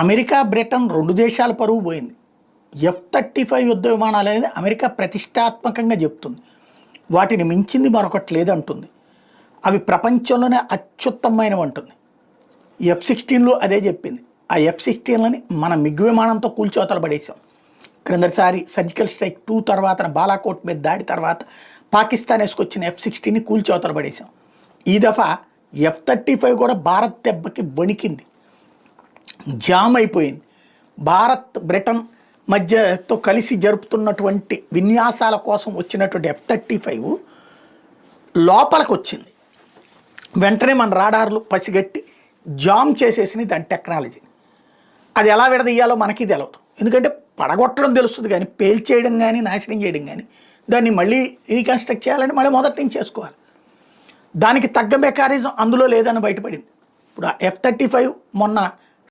America Britain రెండు దేశాల పరువు పోయింది. ఎఫ్ థర్టీ ఫైవ్ యుద్ధ విమానాలు అనేది అమెరికా ప్రతిష్టాత్మకంగా చెప్తుంది. వాటిని మించింది మరొకటి లేదంటుంది. అవి ప్రపంచంలోనే అత్యుత్తమైనవి అంటుంది. ఎఫ్ సిక్స్టీన్లో అదే చెప్పింది. ఆ ఎఫ్ సిక్స్టీన్లని మన మిగ్ విమానంతో కూల్చోతలు పడేసాం క్రిందటిసారి సర్జికల్ స్ట్రైక్ టూ తర్వాత బాలాకోట్ మీద దాడి తర్వాత పాకిస్తాన్ వేసుకొచ్చిన ఎఫ్ సిక్స్టీన్ని కూల్చోతలు పడేసాం ఈ దఫా ఎఫ్ థర్టీ ఫైవ్ కూడా భారత్ దెబ్బకి వణికింది జామ్ అయిపోయింది భారత్ బ్రిటన్ మధ్యతో కలిసి జరుపుతున్నటువంటి విన్యాసాల కోసం వచ్చినటువంటి ఎఫ్ థర్టీ ఫైవ్ లోపలికి వచ్చింది వెంటనే మన రాడార్లు పసిగట్టి జామ్ చేసేసింది దాని టెక్నాలజీని అది ఎలా విడదీయాలో మనకి తెలియదు ఎందుకంటే పడగొట్టడం తెలుస్తుంది కానీ పేల్చేయడం కానీ నాశనం చేయడం కానీ దాన్ని మళ్ళీ రీకన్స్ట్రక్ట్ చేయాలని మళ్ళీ మొదటి నుంచి చేసుకోవాలి. దానికి తగ్గ మెకానిజం అందులో లేదని బయటపడింది. ఇప్పుడు ఎఫ్ థర్టీ ఫైవ్ మొన్న